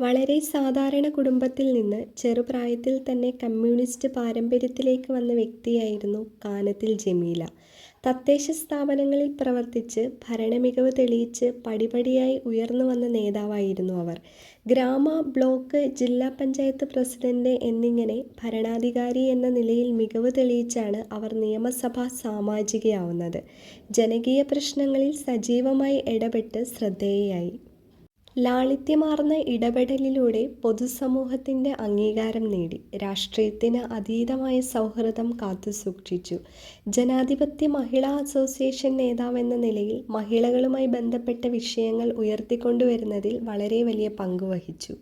വളരെ സാധാരണ കുടുംബത്തിൽ നിന്ന് ചെറുപ്രായത്തിൽ തന്നെ കമ്മ്യൂണിസ്റ്റ് പാരമ്പര്യത്തിലേക്ക് വന്ന വ്യക്തിയായിരുന്നു കാനത്തിൽ ജമീല. തദ്ദേശ സ്ഥാപനങ്ങളിൽ പ്രവർത്തിച്ച് ഭരണമികവ് തെളിയിച്ച് പടിപടിയായി ഉയർന്നു വന്ന നേതാവായിരുന്നു അവർ. ഗ്രാമ, ബ്ലോക്ക്, ജില്ലാ പഞ്ചായത്ത് പ്രസിഡന്റ് എന്നിങ്ങനെ ഭരണാധികാരി എന്ന നിലയിൽ മികവ് തെളിയിച്ചാണ് അവർ നിയമസഭാ സാമാജികയാവുന്നത്. ജനകീയ പ്രശ്നങ്ങളിൽ സജീവമായി ഇടപെട്ട് ശ്രദ്ധേയയായി. ലാളിത്യമാർന്ന ഇടപെടലിലൂടെ പൊതുസമൂഹത്തിന്റെ അംഗീകാരം നേടി. രാഷ്ട്രീയത്തിന് അതീതമായ സൗഹൃദം കാത്തുസൂക്ഷിച്ചു. ജനാധിപത്യ മഹിളാ അസോസിയേഷൻ നേതാവെന്ന നിലയിൽ മഹിളകളുമായി ബന്ധപ്പെട്ട വിഷയങ്ങൾ ഉയർത്തിക്കൊണ്ടുവരുന്നതിൽ വളരെ വലിയ പങ്ക് വഹിച്ചു.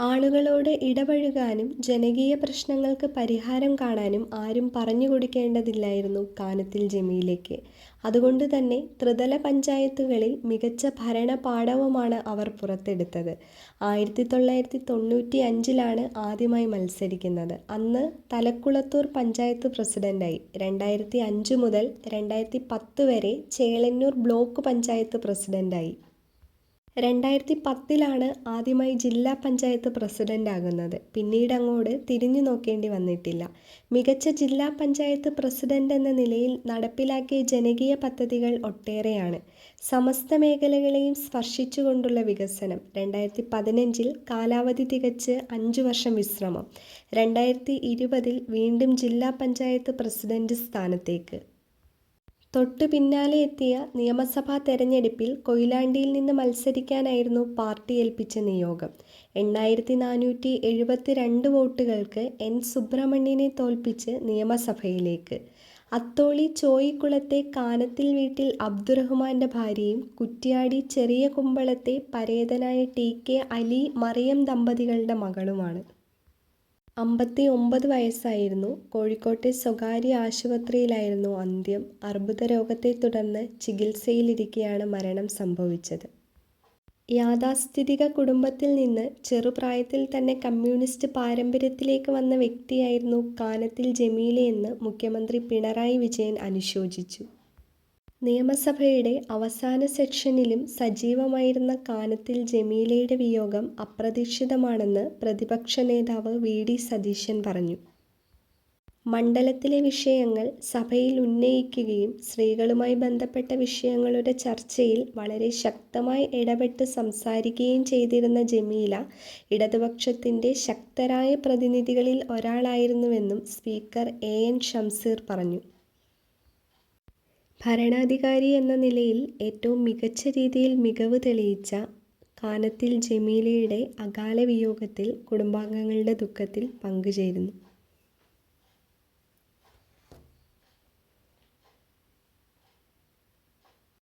ആളുകളോട് ഇടപഴകാനും ജനകീയ പ്രശ്നങ്ങൾക്ക് പരിഹാരം കാണാനും ആരും പറഞ്ഞു കൊടുക്കേണ്ടതില്ലായിരുന്നു കാനത്തിൽ ജമീലയ്ക്ക്. അതുകൊണ്ടുതന്നെ ത്രിതല പഞ്ചായത്തുകളിൽ മികച്ച ഭരണപാടവമാണ് അവർ പുറത്തെടുത്തത്. ആയിരത്തി തൊള്ളായിരത്തി തൊണ്ണൂറ്റി അഞ്ചിലാണ് ആദ്യമായി മത്സരിക്കുന്നത്. അന്ന് തലക്കുളത്തൂർ പഞ്ചായത്ത് പ്രസിഡന്റായി രണ്ടായിരത്തി അഞ്ച് മുതൽ രണ്ടായിരത്തി പത്ത് വരെ ചേളന്നൂർ ബ്ലോക്ക് പഞ്ചായത്ത് പ്രസിഡന്റായി. രണ്ടായിരത്തിപത്തിലാണ് ആദ്യമായി ജില്ലാ പഞ്ചായത്ത് പ്രസിഡന്റാകുന്നത് പിന്നീട് അങ്ങോട്ട് തിരിഞ്ഞു നോക്കേണ്ടി വന്നിട്ടില്ല. മികച്ച ജില്ലാ പഞ്ചായത്ത് പ്രസിഡന്റെന്ന നിലയിൽ നടപ്പിലാക്കിയ ജനകീയ പദ്ധതികൾ ഒട്ടേറെയാണ്. സമസ്ത മേഖലകളെയും സ്പർശിച്ചുകൊണ്ടുള്ള വികസനം. രണ്ടായിരത്തി പതിനഞ്ചിൽ കാലാവധി തികച്ച് അഞ്ചുവർഷം വിശ്രമം. രണ്ടായിരത്തി ഇരുപതിൽ വീണ്ടും ജില്ലാ പഞ്ചായത്ത് പ്രസിഡന്റ് സ്ഥാനത്തേക്ക്. തൊട്ടുപിന്നാലെ എത്തിയ നിയമസഭാ തെരഞ്ഞെടുപ്പിൽ കൊയിലാണ്ടിയിൽ നിന്ന് മത്സരിക്കാനായിരുന്നു പാർട്ടി ഏൽപ്പിച്ച നിയോഗം. എണ്ണായിരത്തി നാനൂറ്റി എഴുപത്തിരണ്ട് വോട്ടുകൾക്ക് എൻ. സുബ്രഹ്മണ്യനെ തോൽപ്പിച്ച് നിയമസഭയിലേക്ക്. അത്തോളി ചോയിക്കുളത്തെ കാനത്തിൽ വീട്ടിൽ അബ്ദുറഹ്മാന്റെ ഭാര്യയും കുറ്റ്യാടി ചെറിയ കുമ്പളത്തെ പരേതനായ ടി. കെ. അലി മറിയം ദമ്പതികളുടെ മകളുമാണ്. അമ്പത്തിഒമ്പത് വയസ്സായിരുന്നു. കോഴിക്കോട്ടെ സ്വകാര്യ ആശുപത്രിയിലായിരുന്നു അന്ത്യം. അർബുദരോഗത്തെ തുടർന്ന് ചികിത്സയിലിരിക്കെയാണ് മരണം സംഭവിച്ചത്. യാഥാസ്ഥിതിക കുടുംബത്തിൽ നിന്ന് ചെറുപ്രായത്തിൽ തന്നെ കമ്മ്യൂണിസ്റ്റ് പാരമ്പര്യത്തിലേക്ക് വന്ന വ്യക്തിയായിരുന്നു കാനത്തിൽ ജമീലയെന്ന് മുഖ്യമന്ത്രി പിണറായി വിജയൻ അനുശോചിച്ചു. നിയമസഭയുടെ അവസാന സെക്ഷനിലും സജീവമായിരുന്ന കാനത്തിൽ ജമീലയുടെ വിയോഗം അപ്രതീക്ഷിതമാണെന്ന് പ്രതിപക്ഷ നേതാവ് വി. ഡി. സതീശൻ പറഞ്ഞു. മണ്ഡലത്തിലെ വിഷയങ്ങൾ സഭയിൽ ഉന്നയിക്കുകയും സ്ത്രീകളുമായി ബന്ധപ്പെട്ട വിഷയങ്ങളുടെ ചർച്ചയിൽ വളരെ ശക്തമായി ഇടപെട്ട് സംസാരിക്കുകയും ചെയ്തിരുന്ന ജമീല ഇടതുപക്ഷത്തിന്റെ ശക്തരായ പ്രതിനിധികളിൽ ഒരാളായിരുന്നുവെന്നും സ്പീക്കർ എ. എൻ. ഷംസീർ പറഞ്ഞു. ഭരണാധികാരി എന്ന നിലയിൽ ഏറ്റവും മികച്ച രീതിയിൽ മികവ് തെളിയിച്ച കാനത്തിൽ ജമീലയുടെ അകാലവിയോഗത്തിൽ കുടുംബാംഗങ്ങളുടെ ദുഃഖത്തിൽ പങ്കുചേരുന്നു.